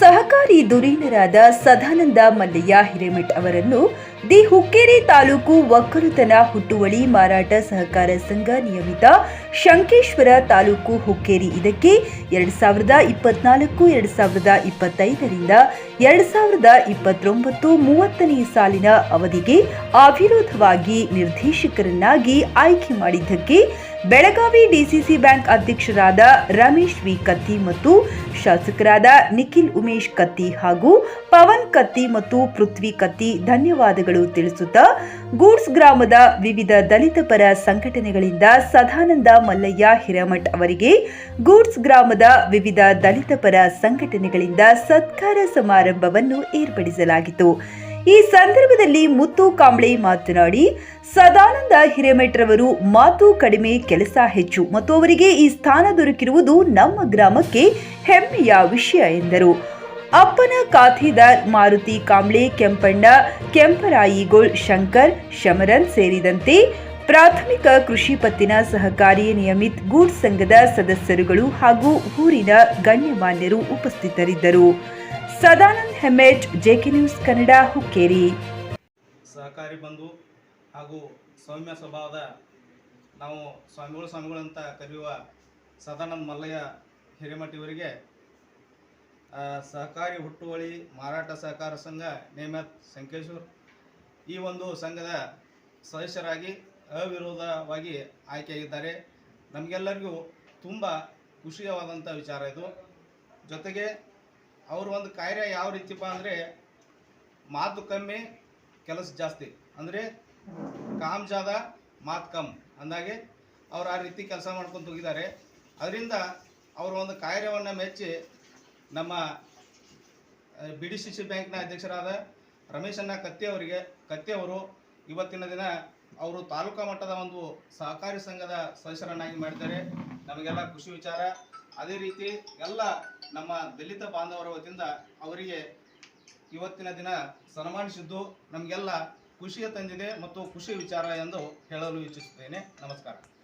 ಸಹಕಾರಿ ಧುರೀಣರಾದ ಸದಾನಂದ ಮಲ್ಲಯ್ಯ ಹಿರೇಮಠ್ ಅವರನ್ನು ದಿ ಹುಕ್ಕೇರಿ ತಾಲೂಕು ಒಕ್ಕಲುತನ ಹುಟ್ಟುವಳಿ ಮಾರಾಟ ಸಹಕಾರ ಸಂಘ ನಿಯಮಿತ ಶಂಕೇಶ್ವರ ತಾಲೂಕು ಹುಕ್ಕೇರಿ ಇದಕ್ಕೆ ಎರಡು ಸಾವಿರದ ಇಪ್ಪತ್ನಾಲ್ಕು, ಎರಡು ಸಾವಿರದ ಇಪ್ಪತ್ತೈದರಿಂದ ಎರಡ್ ಸಾವಿರದ ಇಪ್ಪತ್ತೊಂಬತ್ತು ಮೂವತ್ತನೇ ಸಾಲಿನ ಅವಧಿಗೆ ಅವಿರೋಧವಾಗಿ ನಿರ್ದೇಶಕರನ್ನಾಗಿ ಆಯ್ಕೆ ಮಾಡಿದ್ದಕ್ಕೆ ಬೆಳಗಾವಿ ಡಿಸಿಸಿ ಬ್ಯಾಂಕ್ ಅಧ್ಯಕ್ಷರಾದ ರಮೇಶ್ ವಿ. ಕತ್ತಿ ಮತ್ತು ಶಾಸಕರಾದ ನಿಖಿಲ್ ಉಮೇಶ್ ಕತ್ತಿ ಹಾಗೂ ಪವನ್ ಕತ್ತಿ ಮತ್ತು ಪೃಥ್ವಿ ಕತ್ತಿ ಧನ್ಯವಾದಗಳು ತಿಳಿಸುತ್ತಾ ಗೂಡ್ಸ್ ಗ್ರಾಮದ ವಿವಿಧ ದಲಿತ ಪರ ಸಂಘಟನೆಗಳಿಂದ ಸದಾನಂದ ಮಲ್ಲಯ್ಯ ಹಿರೇಮಠ್ ಅವರಿಗೆ ಗೂಡ್ಸ್ ಗ್ರಾಮದ ವಿವಿಧ ದಲಿತ ಪರ ಸಂಘಟನೆಗಳಿಂದ ಸತ್ಕಾರ ಸಮಾರಂಭವನ್ನು ಏರ್ಪಡಿಸಲಾಗಿತ್ತು. ಈ ಸಂದರ್ಭದಲ್ಲಿ ಮುತ್ತು ಕಾಂಬ್ಳೆ ಮಾತನಾಡಿ, ಸದಾನಂದ ಹಿರೇಮೇಟ್ರವರು ಮಾತು ಕಡಿಮೆ, ಕೆಲಸ ಹೆಚ್ಚು. ಮತ್ತು ಅವರಿಗೆ ಈ ಸ್ಥಾನ ದೊರಕಿರುವುದು ನಮ್ಮ ಗ್ರಾಮಕ್ಕೆ ಹೆಮ್ಮೆಯ ವಿಷಯ ಎಂದರು. ಅಪ್ಪನ ಖಾತೆದಾರ್ ಮಾರುತಿ ಕಾಂಬ್ಳೆ, ಕೆಂಪಣ್ಣ ಕೆಂಪರಾಯಿಗೋಳ್ ಶಂಕರ್, ಶಮರನ್ ಸೇರಿದಂತೆ ಪ್ರಾಥಮಿಕ ಕೃಷಿ ಪತ್ತಿನ ಸಹಕಾರಿ ನಿಯಮಿತ್ ಗೂಡ್ ಸಂಘದ ಸದಸ್ಯರುಗಳು ಹಾಗೂ ಊರಿನ ಗಣ್ಯಮಾನ್ಯರು ಉಪಸ್ಥಿತರಿದ್ದರು. Sadanand Hemmet JK news Kannada Hukkeri. ಸಹಕಾರಿ ಬಂಧು ಹಾಗೂ ಸೌಮ್ಯ ಸ್ವಭಾವದ ನಾವು ಸ್ವಾಮಿಗಳು ಸ್ವಾಮಿಗಳಂತ ಕರೆಯುವ ಸದಾನಂದ ಮಲ್ಲಯ್ಯ ಹಿರೇಮಠ ಇವರಿಗೆ ಆ, ಸಹಕಾರಿ ಹುಟ್ಟುವಳಿ ಮಾರಾಟ ಸಹಕಾರ ಸಂಘ ನೇಮತ್ ಸಂಕೇಶ್ವರ್ ಈ ಒಂದು ಸಂಘದ ಸದಸ್ಯರಾಗಿ ಅವಿರೋಧವಾಗಿ ಆಯ್ಕೆಯಾಗಿದ್ದಾರೆ. ನಮಗೆಲ್ಲರಿಗೂ ತುಂಬ ಖುಷಿಯವಾದಂಥ ವಿಚಾರ ಇದು. ಜೊತೆಗೆ ಅವ್ರ ಒಂದು ಕಾರ್ಯ ಯಾವ ರೀತಿಪ್ಪ ಅಂದರೆ ಮಾತು ಕಮ್ಮಿ, ಕೆಲಸ ಜಾಸ್ತಿ. ಅಂದರೆ ಕಾಮ್ ಜಾದ, ಮಾತು ಕಮ್ ಅಂದಾಗೆ ಅವ್ರು ಆ ರೀತಿ ಕೆಲಸ ಮಾಡ್ಕೊಂಡು ಹೋಗಿದ್ದಾರೆ. ಅದರಿಂದ ಅವರ ಒಂದು ಕಾರ್ಯವನ್ನು ಮೆಚ್ಚಿ ನಮ್ಮ ಬಿ ಡಿ ಸಿ ಸಿ ಬ್ಯಾಂಕ್ನ ಅಧ್ಯಕ್ಷರಾದ ರಮೇಶಣ್ಣ ಕತ್ತಿ ಅವರಿಗೆ, ಕತ್ತಿ ಅವರು ಇವತ್ತಿನ ದಿನ ಅವರು ತಾಲೂಕಾ ಮಟ್ಟದ ಒಂದು ಸಹಕಾರಿ ಸಂಘದ ಸದಸ್ಯರನ್ನಾಗಿ ಮಾಡಿದ್ದಾರೆ. ನಮಗೆಲ್ಲ ಖುಷಿ ವಿಚಾರ, ಅದೇ ರೀತಿ ಎಲ್ಲ ನಮ್ಮ ದಲಿತ ಬಾಂಧವರ ವತಿಯಿಂದ ಅವರಿಗೆ ಇವತ್ತಿನ ದಿನ ಸನ್ಮಾನಿಸಿದ್ದು ನಮಗೆಲ್ಲ ಖುಷಿಯ ತಂದಿದೆ ಮತ್ತು ಖುಷಿ ವಿಚಾರ ಎಂದು ಹೇಳಲು ಇಚ್ಛಿಸುತ್ತೇನೆ. ನಮಸ್ಕಾರ.